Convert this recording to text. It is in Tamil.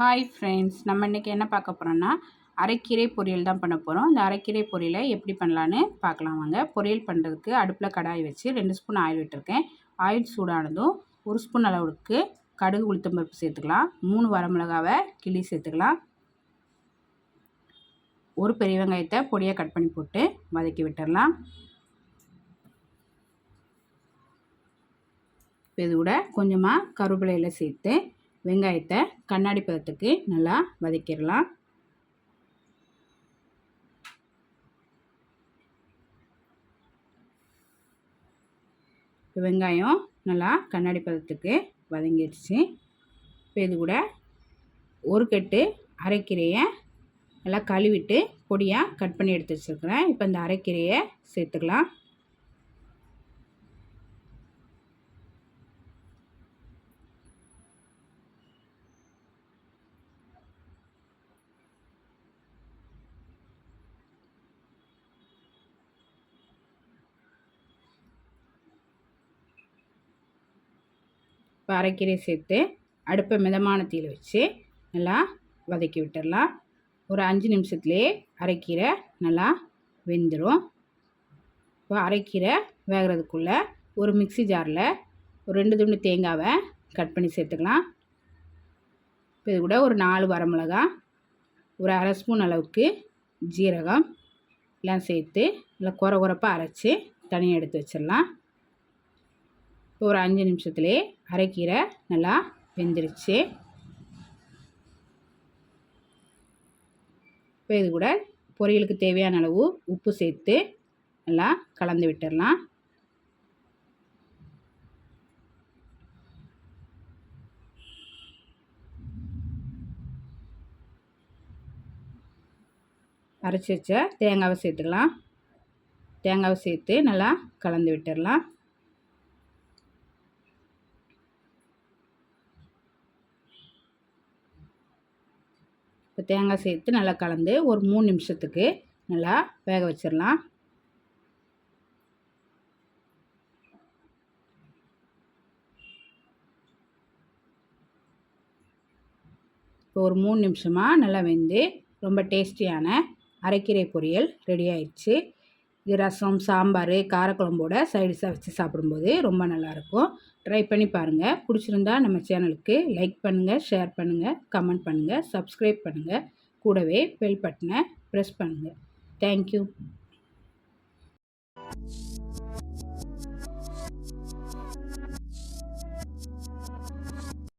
ஹாய் ஃப்ரெண்ட்ஸ் நம்ம இன்றைக்கி என்ன பார்க்க போகிறோன்னா அரைக்கீரை பொரியல் தான் பண்ண போகிறோம் இந்த அரைக்கீரை பொரியலை எப்படி பண்ணலான்னு பார்க்கலாம் வாங்க. பொரியல் பண்ணுறதுக்கு அடுப்பில் கடாய் வச்சு ரெண்டு ஸ்பூன் ஆயில் விட்டுருக்கேன். ஆயில் சூடானதும் ஒரு ஸ்பூன் அளவுக்கு கடுகு உளுத்தம்பருப்பு சேர்த்துக்கலாம். மூணு வரமிளகாவை கிளி சேர்த்துக்கலாம். ஒரு பெரிய வெங்காயத்தை பொடியாக கட் பண்ணி போட்டு வதக்கி விட்டுடலாம் இது கூட கொஞ்சமாக கருவேப்பிலையில் சேர்த்து வெங்காயத்தை கண்ணாடி பதத்துக்கு நல்லா வதக்கிடலாம். வெங்காயம் நல்லா கண்ணாடி பதத்துக்கு வதங்கிடுச்சு. இப்போ இது கூட ஒரு கட்டு அரைக்கீரையை நல்லா கழுவிட்டு பொடியாக கட் பண்ணி எடுத்து வச்சுருக்குறேன். இப்போ இந்த அரைக்கீரையை சேர்த்துக்கலாம். இப்போ அரைக்கீரை சேர்த்து அடுப்பை மிதமான தீயில் வச்சு நல்லா வதக்கி விட்டுடலாம். ஒரு அஞ்சு நிமிஷத்துலேயே அரைக்கீரை நல்லா வெந்துடும் இப்போ அரைக்கீரை வேகிறதுக்குள்ளே ஒரு மிக்சி ஜாரில் ஒரு ரெண்டு துண்டு தேங்காவை கட் பண்ணி சேர்த்துக்கலாம். இப்போ இது கூட ஒரு நாலு வரமிளகா ஒரு அரை ஸ்பூன் அளவுக்கு ஜீரகம் எல்லாம் சேர்த்து நல்லா குறை குறைப்பாக அரைச்சி தனியாக எடுத்து வச்சிடலாம். ஒரு அஞ்சு நிமிஷத்துலேயே அரைக்கீரை நல்லா வெந்துருச்சு. இப்போ இது கூட பொரியலுக்கு தேவையான அளவு உப்பு சேர்த்து நல்லா கலந்து விட்டுடலாம் அரைச்சி வச்ச தேங்காவை சேர்த்துக்கலாம். தேங்காவை சேர்த்து நல்லா கலந்து விட்டுடலாம் இப்போ தேங்காய் சேர்த்து நல்லா கலந்து ஒரு மூணு நிமிஷத்துக்கு நல்லா வேக வச்சிடலாம். இப்போ ஒரு மூணு நிமிஷமாக நல்லா வெந்து ரொம்ப டேஸ்டியான அரைக்கீரை பொரியல் ரெடி ஆயிடுச்சு. ரசம் சாம்பார் காரக்குழம்போட சைடிஷாக வச்சு சாப்பிடும்போது ரொம்ப நல்லாயிருக்கும். ட்ரை பண்ணி பாருங்கள் பிடிச்சிருந்தா நம்ம சேனலுக்கு லைக் பண்ணுங்கள் ஷேர் பண்ணுங்கள் கமெண்ட் பண்ணுங்கள் சப்ஸ்கிரைப் பண்ணுங்கள் கூடவே பெல் பட்டனை ப்ரெஸ் பண்ணுங்கள் தேங்க்யூ